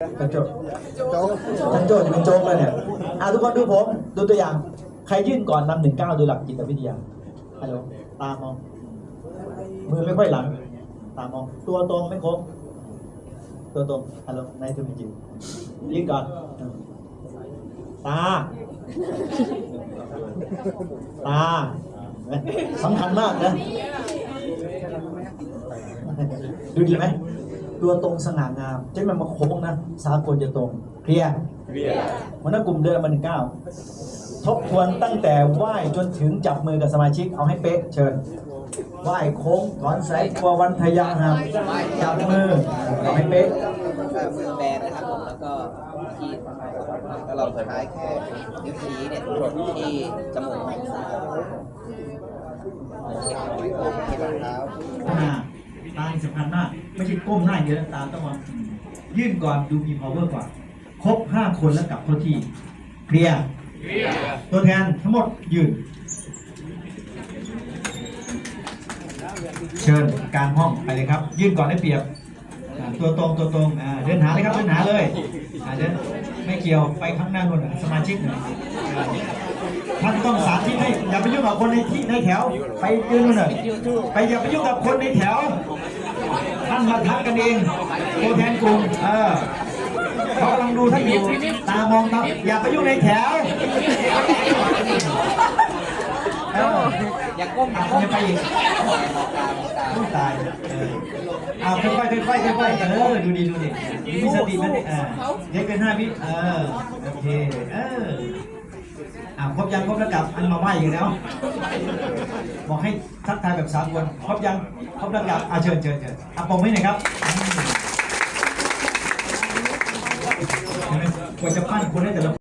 ท่านโจท่านโจจะเป็นโจ๊กแล้วเนี่ยอะทุกคนดูผม ดูตัวอย่าง ใครยื่นก่อนนำหนึ่งเก้าดูหลักจิตวิทยาฮัลโหลตามอง มือไม่ค่อยหลัง ตามอง ตัวตรงไม่โค้ง ตัวตรง ฮัลโหลนายทุนจริงยื่นก่อน ตา ตาสำคัญมากนะ ดูดีไหม ตัวตรงสง่างามใช่ไหมมาโค้งนะสากลจะตรงเคลียร์วันนั้นกลุ่มเดินมาหนึ่งเก้าทบทวนตั้งแต่ไหว้จนถึงจับมือกับสมาชิกเอาให้เป๊ะเชิญไหว้โค้งถอนสายกลัววันพยางหักจับมือเอาให้เป๊ะก็มือแบนนะครับผมแล้วก็ที่แล้วเราสุดท้ายแค่นิ้วชี้เนี่ยที่จมูก นี่สำคัญมาก ไม่ใช่ก้มหน้าเยอะตามต้องมองยื่นก่อนดูมี power กว่าครบห้าคนแล้วกลับเข้าที่เคลียร์ตัวแทนทั้งหมดยืน เชิญกลางห้องไปเลยครับ ยื่นก่อนได้เปรียบอ่าตัวตรงตัวตรงอ่าเดินหาเลยครับเดินหาเลยอ่าเดินไม่เกี่ยวไปข้างหน้านู่นอะสมาชิกหน่อยท่านต้องสาธิตให้อย่าไปยุ่งกับคนในที่ในแถว ไปยืนนู่นน่ะไปอย่าไปยุ่งกับคนในแถว ท่านมาทักกันเองตัวแทนกลุ่มเออเขากำลังดูท่านอยู่ตามองตาอย่าไปยุ่งในแถวเอออย่าก้มอย่าก้มไปอีกมองตามองตาต้องตายเออเอาค่อยๆค่อยๆค่อยๆเออดูดีดูดีมีสติมันเออเล็กเป็นห้าวิเออโอเคเอ อ่าครบยังครบแล้วกลับอันมาไหวอยู่แล้ว บอกให้ทักทายแบบสากลครบยังครบแล้วกลับอ่าเชิญเชิญเชิญอะปมให้หน่อยครับควรจะปั้นคนได้แต่ละ